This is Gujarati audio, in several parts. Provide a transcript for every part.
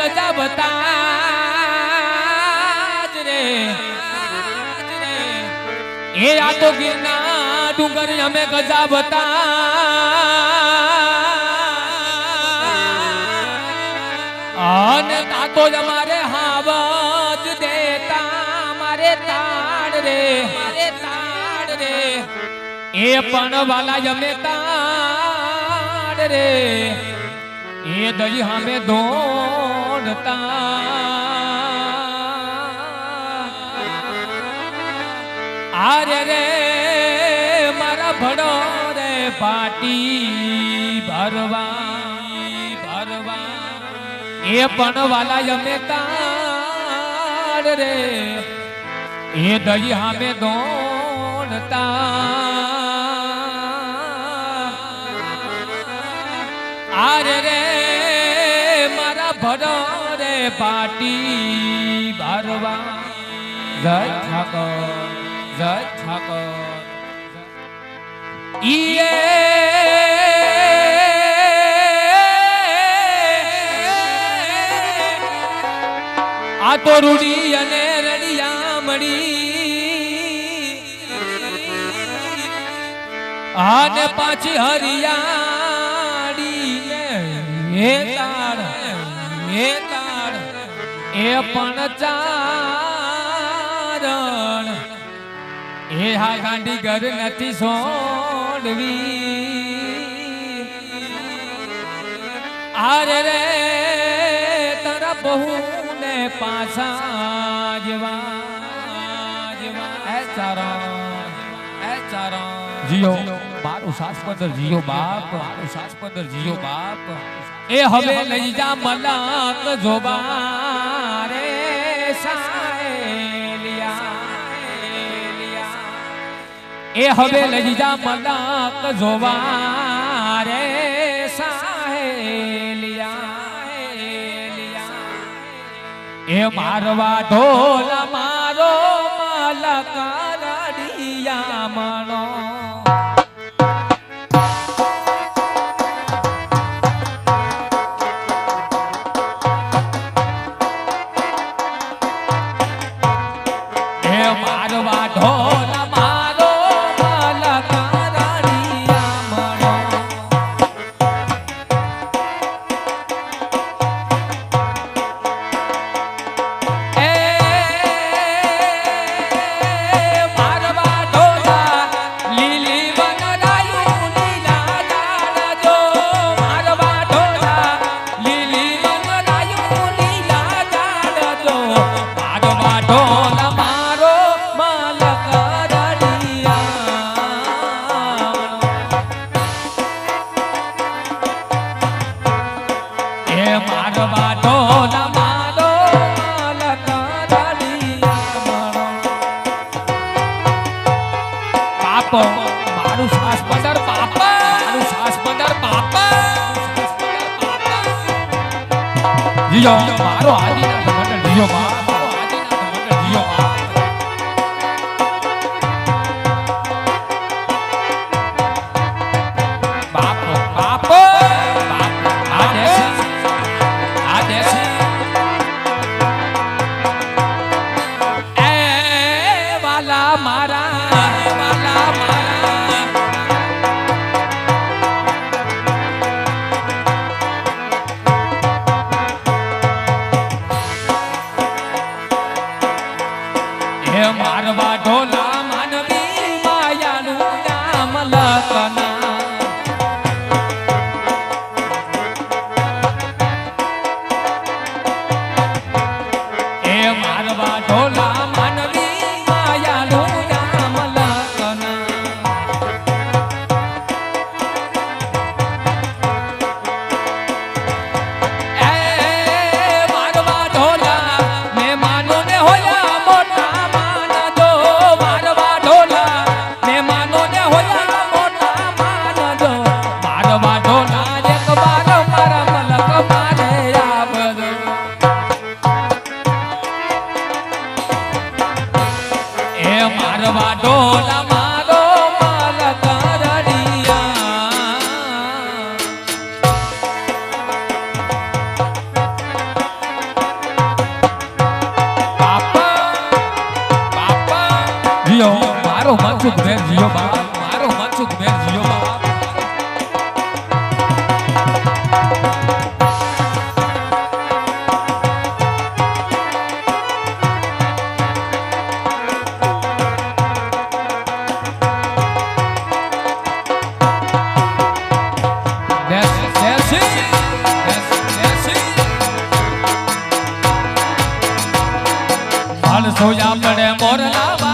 ગજા બતા રે. એ આ તો ગીરના ડુંગર અમે ગજા બતા અને તાતો જ અમારે હાવજ દેતા, મારે તાડ રે. મારે તાડ રે. એ પણ વાલા જમે તાડ રે. એ દઈ હમે દોડતા આરે રે મારા ભડો રે પાટી ભરવા ભરવા એ પણ વાલા અમે તાર રે. એ દહી હામે દોડતા. આરે રે ભડો રે પાટી ભરવા. જય ઠાકોર જય ઠાકોર. ઈએ આ તો રૂડી અને રડિયા મળી. આને પાછી હરિયાળી ને એ તાળ એ પણ ચારણ. એ હા ગાંડી ઘર નથી સોડવી. આરે રે તારા બહુ ને પાછા જવા જવા. એ ચારણ એ ચારણ. જીઓ. મારું સાસપદર જીઓ બાપ મારું સાસપદર જીઓ બાપ એ હવે લઈ જા મલાક જોબા રે સાયલિયા એ હવે લઈ જા મલાક જોવા રે સાહેલિયા એ મારવા ઢોલ મારો માલક રડિયા મણો જીયો મારો આદિનાથ મંડળ જીયો બા મારો જોયા પડે મોરલા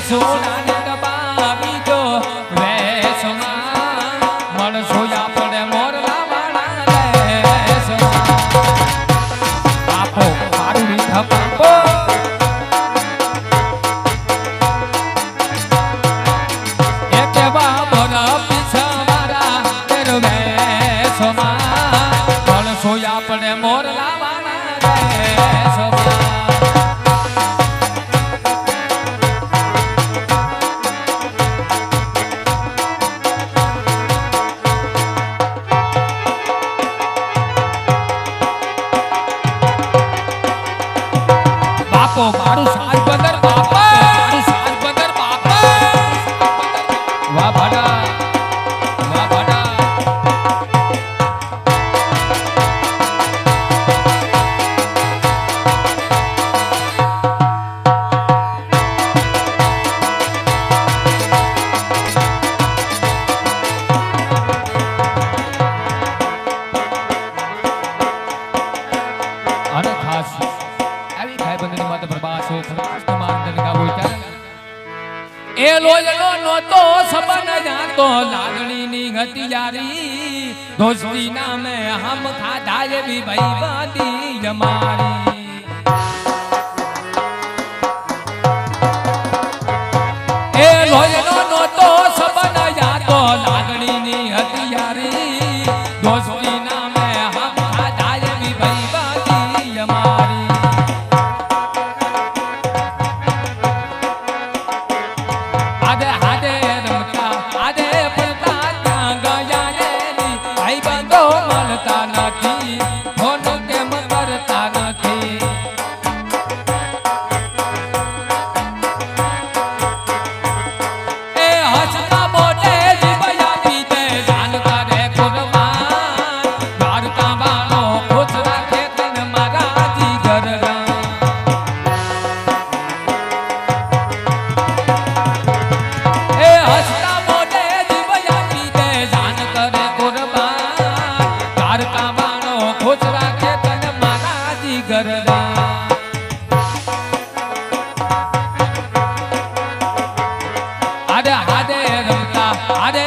સોના Oh, એ લોજનો નોતો સબન જાતો લાગણીની ગતિ યારી દોસ્તી નામે હમ ખાધા જેવી ભાઈ બાતી જમારી લાગણીની હતી યારી દોસ્તી अरे